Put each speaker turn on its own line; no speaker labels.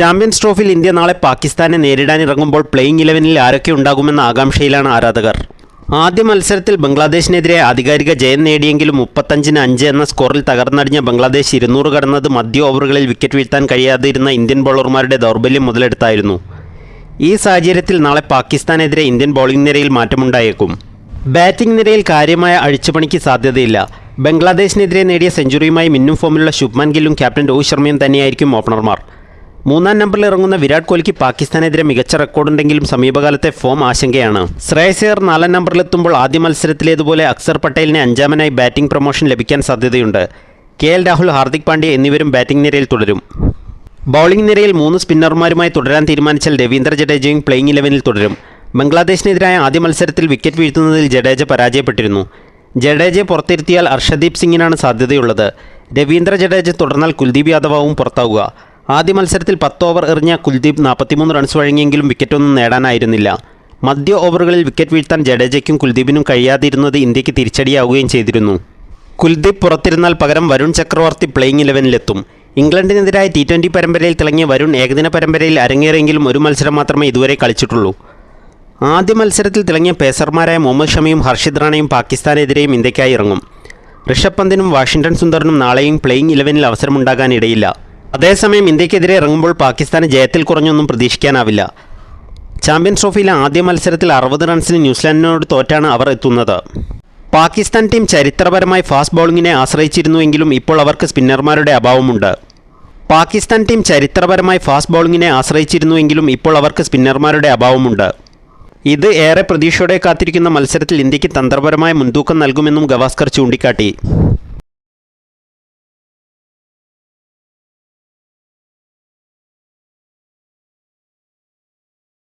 Champions ട്രോഫിയിൽ India നാളെ പാകിസ്ഥാനെ നേരിടാനിറങ്ങുമ്പോൾ പ്ലേയിങ് ഇലവനിൽ ആരൊക്കെ ഉണ്ടാകുമെന്ന ആകാംക്ഷയിലാണ് ആരാധകർ. ആദ്യ മത്സരത്തിൽ ബംഗ്ലാദേശിനെതിരെ ആധികാരിക ജയം നേടിയെങ്കിലും മുപ്പത്തഞ്ചിന് അഞ്ച് എന്ന സ്കോറിൽ തകർന്നടിഞ്ഞ ബംഗ്ലാദേശ് ഇരുന്നൂറ് കടന്നത് മധ്യ ഓവറുകളിൽ വിക്കറ്റ് വീഴ്ത്താൻ കഴിയാതിരുന്ന ഇന്ത്യൻ ബൗളർമാരുടെ ദൗർബല്യം മുതലെടുത്തായിരുന്നു. ഈ സാഹചര്യത്തിൽ നാളെ പാകിസ്ഥാനെതിരെ ഇന്ത്യൻ ബൗളിംഗ് നിരയിൽ മാറ്റമുണ്ടായേക്കും. ബാറ്റിംഗ് നിരയിൽ കാര്യമായ അഴിച്ചുപണിക്ക് സാധ്യതയില്ല. ബംഗ്ലാദേശിനെതിരെ നേടിയ സെഞ്ചുറിയുമായി മിന്നും ഫോമിലുള്ള ശുഭ്മാൻ ഗില്ലും ക്യാപ്റ്റൻ രോഹിത് ശർമ്മയും തന്നെയായിരിക്കും ഓപ്പണർമാർ മൂന്നാം നമ്പറിൽ ഇറങ്ങുന്ന വിരാട് കോഹ്ലിക്ക് പാകിസ്ഥാനെതിരെ മികച്ച റെക്കോർഡുണ്ടെങ്കിലും സമീപകാലത്തെ ഫോം ആശങ്കയാണ്. ശ്രേയസേർ നാലാം നമ്പറിലെത്തുമ്പോൾ ആദ്യ മത്സരത്തിലേതുപോലെ അക്സർ പട്ടേലിന് അഞ്ചാമനായി ബാറ്റിംഗ് പ്രൊമോഷൻ ലഭിക്കാൻ സാധ്യതയുണ്ട്. കെ എൽ രാഹുൽ ഹാർദിക് പാണ്ഡ്യ എന്നിവരും ബാറ്റിംഗ് നിരയിൽ തുടരും. ബൗളിംഗ് നിരയിൽ മൂന്ന് സ്പിന്നർമാരുമായി തുടരാൻ തീരുമാനിച്ചാൽ രവീന്ദ്ര ജഡേജയും പ്ലേയിങ് ഇലവനിൽ തുടരും. ബംഗ്ലാദേശിനെതിരായ ആദ്യ മത്സരത്തിൽ വിക്കറ്റ് വീഴ്ത്തുന്നതിൽ ജഡേജ പരാജയപ്പെട്ടിരുന്നു. ജഡേജയെ പുറത്തിരുത്തിയാൽ അർഷദീപ് സിംഗിനാണ് സാധ്യതയുള്ളത്. രവീന്ദ്ര ജഡേജ തുടർന്നാൽ കുൽദീപ് യാദവാവും പുറത്താവുക. ആദ്യ മത്സരത്തിൽ പത്ത് ഓവർ എറിഞ്ഞ കുൽദീപ് നാൽപ്പത്തിമൂന്ന് റൺസ് വഴങ്ങിയെങ്കിലും വിക്കറ്റൊന്നും നേടാനായിരുന്നില്ല. മധ്യ ഓവറുകളിൽ വിക്കറ്റ് വീഴ്ത്താൻ ജഡേജയ്ക്കും കുൽദീപിനും കഴിയാതിരുന്നത് ഇന്ത്യയ്ക്ക് തിരിച്ചടിയാവുകയും ചെയ്തിരുന്നു. കുൽദീപ് പുറത്തിരുന്നാൽ പകരം വരുൺ ചക്രവർത്തി പ്ലേയിങ് ഇലവനിലെത്തും ഇംഗ്ലണ്ടിനെതിരായ ടി ട്വന്റി പരമ്പരയിൽ തിളങ്ങിയ വരുൺ ഏകദിന പരമ്പരയിൽ അരങ്ങേറിയെങ്കിലും ഒരു മത്സരം മാത്രമേ ഇതുവരെ കളിച്ചിട്ടുള്ളൂ. ആദ്യ മത്സരത്തിൽ തിളങ്ങിയ പേസർമാരായ മുഹമ്മദ് ഷമിയും ഹർഷിദ് റാണയും പാകിസ്ഥാനെതിരെയും ഇന്ത്യക്കായി ഇറങ്ങും. ഋഷഭ് പന്തിനും വാഷിംഗ്ടൺ സുന്ദറിനും നാളെയും പ്ലേയിങ് ഇലവനിൽ അവസരമുണ്ടാകാനിടയില്ല. അതേസമയം ഇന്ത്യക്കെതിരെ ഇറങ്ങുമ്പോൾ പാകിസ്ഥാന് ജയത്തിൽ കുറഞ്ഞൊന്നും പ്രതീക്ഷിക്കാനാവില്ല. ചാമ്പ്യൻസ് ട്രോഫിയിലെ ആദ്യ മത്സരത്തിൽ അറുപത് റൺസിന് ന്യൂസിലാൻഡിനോട് തോറ്റാണ് അവർ എത്തുന്നത്. പാകിസ്ഥാൻ ടീം ചരിത്രപരമായി ഫാസ്റ്റ് ബൗളിങ്ങിനെ ആശ്രയിച്ചിരുന്നുവെങ്കിലും ഇപ്പോൾ അവർക്ക് സ്പിന്നർമാരുടെ അഭാവമുണ്ട്. പാകിസ്ഥാൻ ടീം ചരിത്രപരമായി ഫാസ്റ്റ് ബൗളിങ്ങിനെ ആശ്രയിച്ചിരുന്നുവെങ്കിലും ഇപ്പോൾ അവർക്ക് സ്പിന്നർമാരുടെ അഭാവമുണ്ട്. ഇത് ഏറെ പ്രതീക്ഷയോടെ കാത്തിരിക്കുന്ന മത്സരത്തിൽ ഇന്ത്യയ്ക്ക് തന്ത്രപരമായ മുൻതൂക്കം നൽകുമെന്നും ഗവാസ്കർ ചൂണ്ടിക്കാട്ടി.